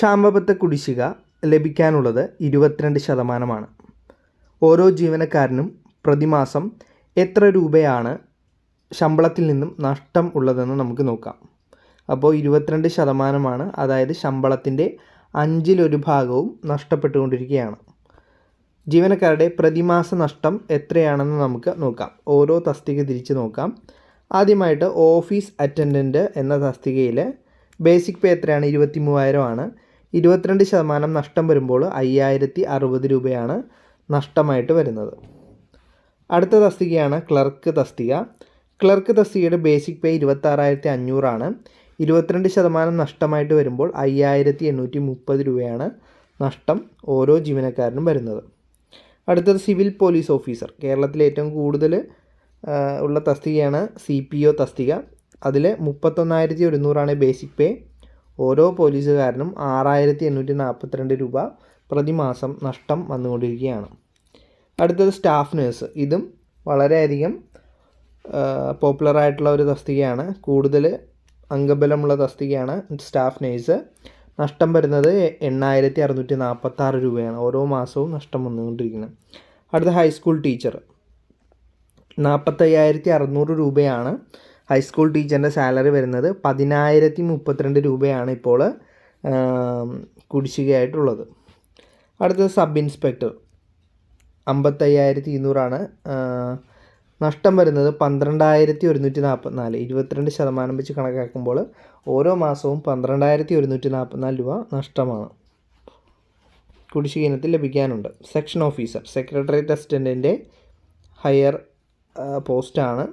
ക്ഷാമബത്ത കുടിശ്ശിക ലഭിക്കാനുള്ളത് ഇരുപത്തിരണ്ട് ശതമാനമാണ്. ഓരോ ജീവനക്കാരനും പ്രതിമാസം എത്ര രൂപയാണ് ശമ്പളത്തിൽ നിന്നും നഷ്ടം ഉള്ളതെന്ന് നമുക്ക് നോക്കാം. അപ്പോൾ ഇരുപത്തിരണ്ട് ശതമാനമാണ് അതായത് ശമ്പളത്തിന്റെ അഞ്ചിലൊരു ഭാഗവും നഷ്ടപ്പെട്ടുകൊണ്ടിരിക്കുകയാണ്. ജീവനക്കാരുടെ പ്രതിമാസ നഷ്ടം എത്രയാണെന്ന് നമുക്ക് നോക്കാം. ഓരോ തസ്തിക തിരിച്ച് നോക്കാം. ആദ്യമായിട്ട് ഓഫീസ് അറ്റൻഡന്റ് എന്ന തസ്തികയിൽ ബേസിക് പേ എത്രയാണ്? ഇരുപത്തി മൂവായിരം ആണ്. ഇരുപത്തിരണ്ട് ശതമാനം നഷ്ടം വരുമ്പോൾ അയ്യായിരത്തി അറുപത് രൂപയാണ് നഷ്ടമായിട്ട് വരുന്നത്. അടുത്ത തസ്തികയാണ് ക്ലർക്ക് തസ്തിക. ക്ലർക്ക് തസ്തികയുടെ ബേസിക് പേ ഇരുപത്താറായിരത്തി അഞ്ഞൂറാണ്. ഇരുപത്തിരണ്ട് ശതമാനം നഷ്ടമായിട്ട് വരുമ്പോൾ അയ്യായിരത്തി എണ്ണൂറ്റി മുപ്പത് രൂപയാണ് നഷ്ടം ഓരോ ജീവനക്കാരനും വരുന്നത്. അടുത്തത് സിവിൽ പോലീസ് ഓഫീസർ. കേരളത്തിലെ ഏറ്റവും കൂടുതൽ ഉള്ള തസ്തികയാണ് സി പി ഒ തസ്തിക. അതിൽ മുപ്പത്തൊന്നായിരത്തി ഒരുന്നൂറാണ് ബേസിക് പേ. ഓരോ പോലീസുകാരനും ആറായിരത്തി എണ്ണൂറ്റി നാൽപ്പത്തിരണ്ട് രൂപ പ്രതിമാസം നഷ്ടം വന്നുകൊണ്ടിരിക്കുകയാണ്. അടുത്തത് സ്റ്റാഫ് നേഴ്സ്. ഇതും വളരെയധികം പോപ്പുലറായിട്ടുള്ള ഒരു തസ്തികയാണ്. കൂടുതൽ അംഗബലമുള്ള തസ്തികയാണ് സ്റ്റാഫ് നേഴ്സ്. നഷ്ടം വരുന്നത് എണ്ണായിരത്തി അറുന്നൂറ്റി നാൽപ്പത്താറ് രൂപയാണ്. ഓരോ മാസവും നഷ്ടം വന്നുകൊണ്ടിരിക്കുന്നത്. അടുത്ത ഹൈസ്കൂൾ ടീച്ചർ. നാൽപ്പത്തയ്യായിരത്തി അറുന്നൂറ് രൂപയാണ് ഹൈസ്കൂൾ ടീച്ചറിന്റെ സാലറി വരുന്നത് പതിനായിരത്തി മുപ്പത്തിരണ്ട് രൂപയാണ് ഇപ്പോൾ കുടിശ്ശികയായിട്ടുള്ളത്. അടുത്തത് സബ് ഇൻസ്പെക്ടർ അമ്പത്തയ്യായിരത്തി ഇരുന്നൂറാണ് നഷ്ടം വരുന്നത് പന്ത്രണ്ടായിരത്തി ഒരുന്നൂറ്റി നാൽപ്പത്തിനാല് ഇരുപത്തിരണ്ട് ശതമാനം വെച്ച് കണക്കാക്കുമ്പോൾ ഓരോ മാസവും പന്ത്രണ്ടായിരത്തി ഒരുന്നൂറ്റി നാൽപ്പത്തിനാല് രൂപ നഷ്ടമാണ്. കുടിശ്ശിക ഇനത്തിൽ ലഭിക്കാനുണ്ട്. സെക്ഷൻ ഓഫീസർ സെക്രട്ടറിയറ്റ് അസിസ്റ്റന്റിന്റെ ഹയർ പോസ്റ്റാണ്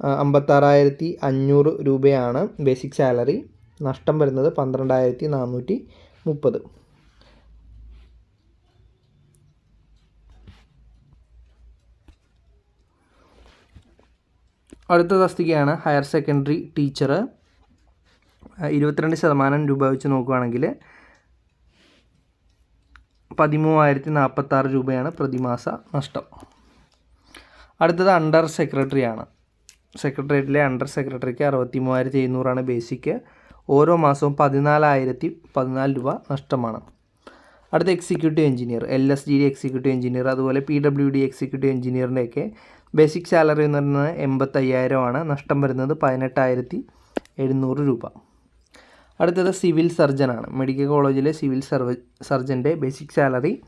അമ്പത്താറായിരത്തി അഞ്ഞൂറ് രൂപയാണ് ബേസിക് സാലറി. നഷ്ടം വരുന്നത് പന്ത്രണ്ടായിരത്തി നാനൂറ്റി മുപ്പത് അടുത്ത തസ്തികയാണ് ഹയർ സെക്കൻഡറി ടീച്ചർ ഇരുപത്തിരണ്ട് ശതമാനം രൂപ വെച്ച് നോക്കുകയാണെങ്കിൽ പതിമൂവായിരത്തി നാൽപ്പത്താറ് രൂപയാണ് പ്രതിമാസ നഷ്ടം. അടുത്തത് അണ്ടർ സെക്രട്ടറിയാണ്. സെക്രട്ടേറിയറ്റിലെ അണ്ടർ സെക്രട്ടറിക്ക് അറുപത്തി മൂവായിരത്തി എഴുന്നൂറാണ് ബേസിക്ക് ഓരോ മാസവും പതിനാലായിരത്തി പതിനാല് രൂപ നഷ്ടമാണ്. അടുത്ത executive engineer L S D D executive engineer അതുപോലെ പി ഡബ്ല്യു ഡി എക്സിക്യൂട്ടീവ് എഞ്ചിനീയറിന്റെയൊക്കെ ബേസിക് സാലറി എന്ന് പറയുന്നത് എൺപത്തയ്യായിരമാണ്. നഷ്ടം വരുന്നത് പതിനെട്ടായിരത്തി എഴുന്നൂറ് രൂപ. അടുത്തത് സിവിൽ സർജനാണ് മെഡിക്കൽ കോളേജിലെ സിവിൽ സർവ സർജന്റെ ബേസിക് സാലറി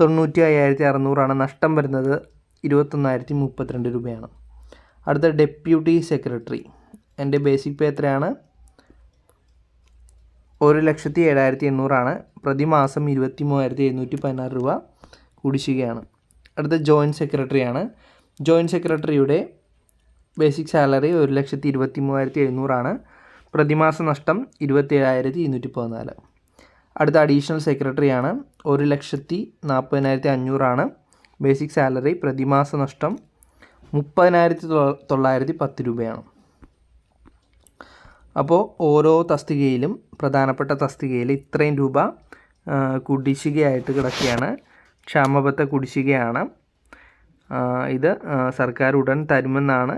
തൊണ്ണൂറ്റി അയ്യായിരത്തി അറുന്നൂറാണ്. നഷ്ടം വരുന്നത് ഇരുപത്തൊന്നായിരത്തി മുപ്പത്തിരണ്ട് രൂപയാണ്. അടുത്ത ഡെപ്യൂട്ടി സെക്രട്ടറി. എന്റെ ബേസിക് പേ എത്രയാണ്? ഒരു ലക്ഷത്തി ഏഴായിരത്തി എണ്ണൂറാണ്. പ്രതിമാസം ഇരുപത്തി മൂവായിരത്തി എഴുന്നൂറ്റി പതിനാറ് രൂപ കുടിശ്ശികയാണ്. അടുത്ത ജോയിന്റ് സെക്രട്ടറിയാണ്. ജോയിന്റ് സെക്രട്ടറിയുടെ ബേസിക് സാലറി ഒരു ലക്ഷത്തി ഇരുപത്തി മൂവായിരത്തി എഴുന്നൂറാണ്. പ്രതിമാസ നഷ്ടം ഇരുപത്തി ഏഴായിരത്തി ഇരുന്നൂറ്റി പതിനാല്. അടുത്ത അഡീഷണൽ സെക്രട്ടറിയാണ്. ഒരു ലക്ഷത്തി നാൽപ്പതിനായിരത്തി അഞ്ഞൂറാണ് ബേസിക് സാലറി. പ്രതിമാസ നഷ്ടം മുപ്പതിനായിരത്തി തൊള്ളായിരത്തി പത്ത് രൂപയാണ്. അപ്പോൾ ഓരോ തസ്തികയിലും പ്രധാനപ്പെട്ട തസ്തികയിൽ ഇത്രയും രൂപ കുടിശ്ശികയായിട്ട് കിടക്കുകയാണ്. ക്ഷാമബത്ത കുടിശ്ശികയാണ്. ഇത് സർക്കാർ ഉടൻ തരുമെന്നാണ്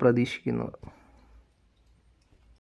പ്രതീക്ഷിക്കുന്നത്.